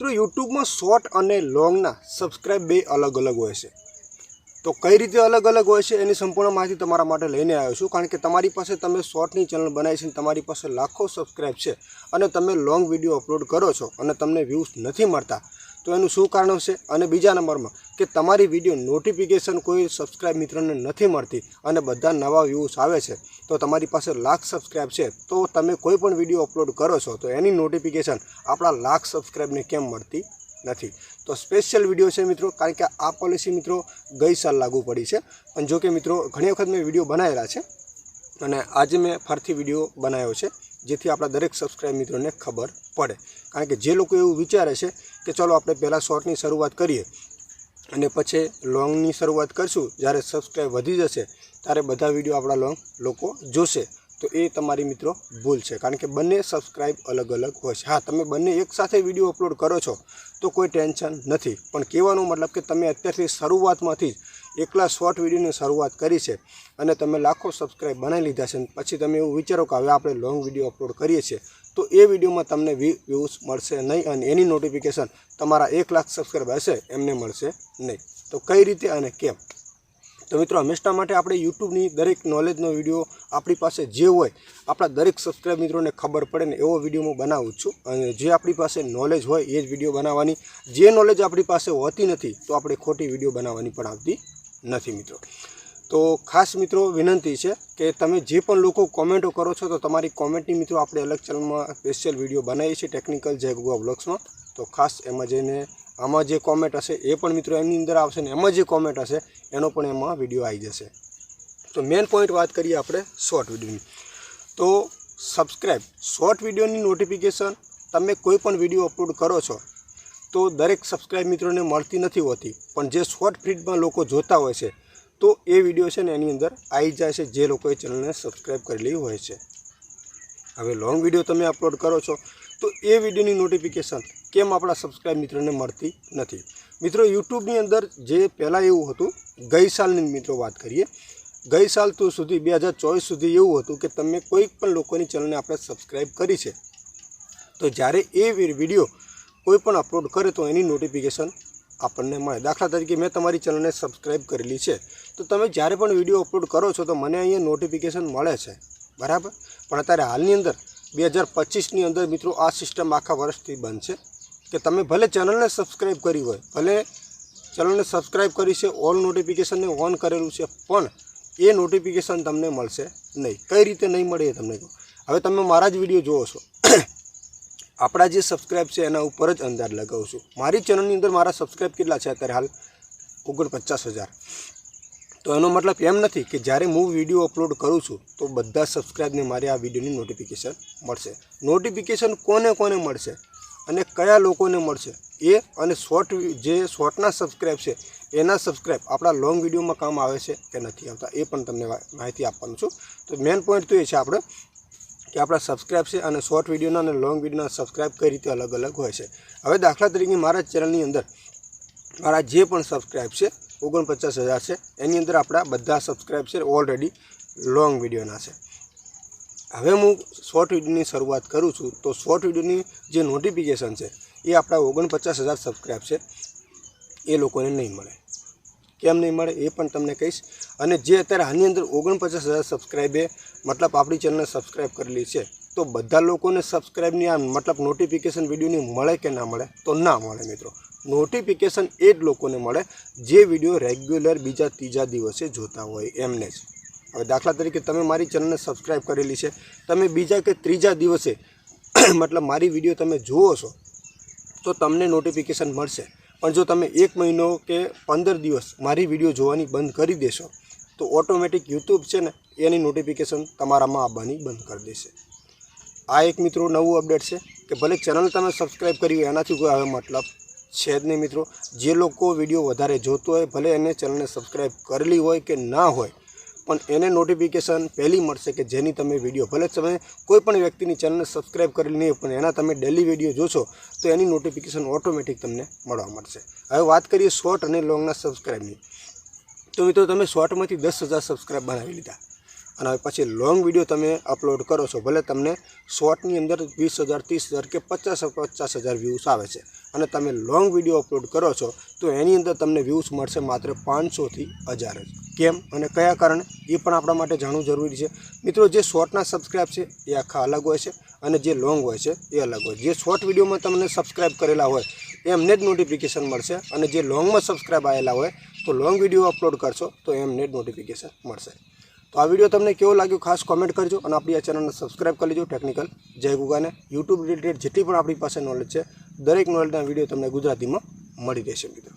તો યુટ્યુબમાં શોર્ટ અને લોંગના સબસ્ક્રાઇબ બે અલગ અલગ હોય છે. તો કઈ રીતે અલગ અલગ હોય છે એની સંપૂર્ણ માહિતી તમારા માટે લઈને આવ્યો છું. કારણ કે તમારી પાસે તમે શોર્ટની ચેનલ બનાવી છે તમારી પાસે લાખો સબસ્ક્રાઇબ છે અને તમે લોંગ વીડિયો અપલોડ કરો છો અને તમને વ્યૂઝ નથી મળતા તો એનું શું કારણ છે અને બીજા નંબરમાં કે તમારી વીડિયો નોટિફિકેશન કોઈ સબસ્ક્રાઇબ મિત્રને નથી મળતી અને બધા નવા વ્યૂઝ આવે છે, તો તમારી પાસે લાખ સબસ્ક્રાઇબ છે, તો તમે કોઈ પણ વીડિયો અપલોડ કરો છો, તો એની નોટિફિકેશન આપણા લાખ સબસ્ક્રાઇબને કેમ મળતી નથી? તો સ્પેશિયલ વીડિયો છે મિત્રો, કારણ કે આ પોલિસી મિત્રો ગઈ સાલ લાગુ પડી છે. પણ જો કે મિત્રો, ઘણી વખત મેં વીડિયો બનાવેલા છે અને આજે મેં ફરીથી વીડિયો બનાવ્યો છે. જેથી આપણા દરેક સબસ્ક્રાઇબ મિત્રોને ખબર પડે. કારણ કે જે લોકો એવું વિચારે છે કે ચલો આપણે પહેલાં શોર્ટની શરૂઆત કરીએ અને પછી લોંગની શરૂઆત કરશું, જ્યારે સબસ્ક્રાઇબ વધી જશે, ત્યારે બધા વીડિયો આપણા લોંગ લોકો જોશે. તો એ તમારી મિત્રો ભૂલ છે. કારણ કે બંને સબસ્ક્રાઇબ અલગ અલગ હોય છે. હા, તમે બંને એકસાથે વીડિયો અપલોડ કરો છો, તો કોઈ ટેન્શન નથી. પણ કહેવાનો મતલબ કે તમે અત્યારથી શરૂઆતમાંથી જ એકલા શોર્ટ વિડીયોની શરૂઆત કરી છે અને તમે લાખો સબસ્ક્રાઇબ બનાવી લીધા છે પછી તમે એવું વિચારો કે હવે આપણે લોંગ વીડિયો અપલોડ કરીએ છીએ, તો એ વિડીયોમાં તમને વ્યૂઝ મળશે નહીં અને એની નોટિફિકેશન તમારા એક લાખ સબસ્ક્રાઇબ હશે, એમને મળશે નહીં. તો કઈ રીતે અને કેમ? તો મિત્રો હંમેશા માટે આપણે યુટ્યુબની દરેક નોલેજનો વીડિયો આપણી પાસે જે હોય, આપણા દરેક સબસ્ક્રાઇબ મિત્રોને ખબર પડે ને એવો વીડિયો હું બનાવું છું. અને જે આપણી પાસે નોલેજ હોય એ જ વીડિયો બનાવવાની. જે નોલેજ આપણી પાસે હોતી નથી, તો આપણે ખોટી વીડિયો બનાવવાની પણ આવતી નથી મિત્રો. તો ખાસ મિત્રો વિનંતી છે કે તમે જે પણ લોકો કોમેન્ટો કરો છો, તો તમારી કોમેન્ટની મિત્રો આપણે અલગ ચેનલમાં સ્પેશિયલ વીડિયો બનાવીએ છીએ ટેકનિકલ જય ગુગા બ્લોગ્સમાં તો ખાસ એમાં જઈને આમાં જે કોમેન્ટ હશે એ પણ મિત્રો એમની અંદર આવશે ને એમાં જે કોમેન્ટ હશે એનો પણ એમાં વીડિયો આવી જશે. તો મેઇન પોઈન્ટ વાત કરીએ આપણે શોર્ટ વિડીયોની તો સબસ્ક્રાઈબ શોર્ટ વિડીયોની નોટિફિકેશન તમે કોઈ પણ વીડિયો અપલોડ કરો છો તો દરેક સબસ્ક્રાઈબ મિત્રોને મળતી નથી હોતી. પણ જે શોર્ટ ફીડમાં લોકો જોતા હોય છે, તો એ વીડિયો છે ને એની અંદર આવી જાય છે, જે લોકોએ ચેનલને સબસ્ક્રાઈબ કરેલી હોય છે. હવે લોંગ વીડિયો તમે અપલોડ કરો છો, તો એ વિડીયોની નોટિફિકેશન કેમ આપણા સબસ્ક્રાઈબ મિત્રોને મળતી નથી? મિત્રો, યુટ્યુબની અંદર જે પહેલાં એવું હતું, ગઈ સાલની મિત્રો વાત કરીએ, ગઈ સાલ તો સુધી, બે હજાર ચોવીસ સુધી એવું હતું કે તમે કોઈ પણ લોકોની ચેનલને આપણે સબસ્ક્રાઈબ કરી છે. તો જ્યારે એ વીડિયો કોઈ પણ અપલોડ કરે તો એની નોટિફિકેશન આપણને મળે. દાખલા તરીકે મેં તમારી ચેનલને સબસ્ક્રાઈબ કરેલી છે. તો તમે જ્યારે પણ વીડિયો અપલોડ કરો છો તો મને અહીંયા નોટિફિકેશન મળે છે. બરાબર? પણ અત્યારે હાલની અંદર, બે હજાર પચીસની અંદર મિત્રો આ સિસ્ટમ આખા વર્ષથી બંધ છે. કે તમે ભલે ચેનલને સબસ્ક્રાઈબ કરી હોય, ભલે ચેનલને સબસ્ક્રાઈબ કરી છે ઓલ નોટિફિકેશનને ઓન કરેલું છે, પણ એ નોટિફિકેશન તમને મળશે નહીં. કઈ રીતે નહીં મળે એ તમને કહું. હવે તમે મારા જ વીડિયો જુઓ છો. આપણા જે સબસ્ક્રાઇબ છે એના ઉપર જ અંદાજ લગાવું છું. મારી ચેનલની અંદર મારા સબસ્ક્રાઇબ કેટલા છે અત્યારે હાલ? ઓગણપચાસ હજાર. તો એનો મતલબ એમ નથી કે જ્યારે હું વીડિયો અપલોડ કરું છું, તો બધા સબસ્ક્રાઈબને મારે આ વિડીયોની નોટિફિકેશન મળશે. નોટિફિકેશન કોને કોને મળશે અને કયા લોકોને મળશે? એ અને શોર્ટ જે શોર્ટના સબસ્ક્રાઇબ છે, એના સબસ્ક્રાઇબ આપણા લોંગ વિડીયોમાં કામ આવે છે કે નથી આવતા, એ પણ તમને માહિતી આપવાનું છું. તો મેઇન પોઈન્ટ તો એ છે આપણે કે આપણા સબસ્ક્રાઈબ છે અને શોર્ટ વિડીયોના અને લોંગ વિડીયોના સબસ્ક્રાઈબ કઈ રીતે અલગ અલગ હોય છે. હવે દાખલા તરીકે મારા ચેનલની અંદર મારા જે પણ સબસ્ક્રાઈબ છે, ઓગણપચાસ હજાર છે, એની અંદર આપણા બધા સબસ્ક્રાઈબ છે ઓલરેડી લોંગ વિડીયોના છે. હવે હું શોર્ટ વિડીયોની શરૂઆત કરું છું, તો શોર્ટ વિડીયોની જે નોટિફિકેશન છે, એ આપણા ઓગણપચાસ હજાર સબસ્ક્રાઈબ છે, એ લોકોને નહીં મળે. કેમ નહીં મળે એ પણ તમને કહીશ. અને જે અત્યારે આની અંદર ઓગણપચાસ હજાર સબસ્ક્રાઈબે મતલબ આપણી ચેનલને સબસ્ક્રાઈબ કરેલી છે. તો બધા લોકોને સબસ્ક્રાઈબની આ મતલબ નોટિફિકેશન વિડીયોની મળે કે ના મળે? તો ના મળે મિત્રો. નોટિફિકેશન એ જ લોકોને મળે જે વીડિયો રેગ્યુલર બીજા ત્રીજા દિવસે જોતા હોય એમને જ. હવે દાખલા તરીકે તમે મારી ચેનલને સબસ્ક્રાઈબ કરેલી છે. તમે બીજા કે ત્રીજા દિવસે મતલબ મારી વીડિયો તમે જુઓ છો, તો તમને નોટિફિકેશન મળશે. પણ જો તમે એક મહિનો કે પંદર દિવસ મારી વીડિયો જોવાની બંધ કરી દેશો તો ઓટોમેટિક યુટ્યુબ છે ને, એની નોટિફિકેશન તમારામાં આવવાની બંધ કરી દેશે. આ એક મિત્રો નવું અપડેટ છે કે ભલે ચેનલ તમે સબસ્ક્રાઈબ કરી હોય, એનાથી કોઈ હવે મતલબ છે જ નહીં મિત્રો. જે લોકો વીડિયો વધારે જોતો હોય, ભલે એને ચેનલને સબસ્ક્રાઈબ કરેલી હોય કે ના હોય, પણ એને નોટિફિકેશન પહેલી મળશે કે જેની તમે વીડિયો ભલે તમે કોઈ પણ વ્યક્તિની ચેનલને સબસ્ક્રાઈબ કરેલી નહીં પણ એના તમે ડેલી વીડિયો જોશો, તો એની નોટિફિકેશન ઓટોમેટિક તમને મળવા મળશે. હવે વાત કરીએ શોર્ટ અને લોંગના સબસ્ક્રાઈબની તો મિત્રો તમે શોર્ટમાંથી દસ હજાર સબસ્ક્રાઈબ બનાવી લીધા. અને હવે પછી લોંગ વીડિયો તમે અપલોડ કરો છો, ભલે તમને શોર્ટની અંદર વીસ હજાર, ત્રીસ હજાર કે પચાસ પચાસ હજાર વ્યૂઝ આવે છે. અને તમે લોંગ વીડિયો અપલોડ કરો છો, તો એની અંદર તમને વ્યૂઝ મળશે માત્ર પાંચસોથી હજાર જ. કેમ અને કયા કારણે? એ પણ આપણા માટે જાણવું જરૂરી છે. મિત્રો, જે શોર્ટના સબસ્ક્રાઇબ છે, એ આખા અલગ હોય છે અને જે લોંગ હોય છે, એ અલગ હોય જે શોર્ટ વિડીયોમાં તમને સબસ્ક્રાઇબ કરેલા હોય, એમને જ નોટિફિકેશન મળશે અને જે લોંગમાં સબસ્ક્રાઇબ આવેલા હોય તો લોંગ વીડિયો અપલોડ કરશો, તો એમને જ નોટિફિકેશન મળશે. તો આ વીડિયો તમને કેવો લાગ્યો ખાસ કોમેન્ટ કરજો અને આપણી આ ચેનલને સબસ્ક્રાઇબ કરી લેજો ટેકનિકલ જય ગુગાને. યુટ્યુબ રિલેટેડ જેટલી પણ આપણી પાસે નોલેજ છે, દરેક નોલેજના વીડિયો તમને ગુજરાતીમાં મળી રહેશે મિત્રો.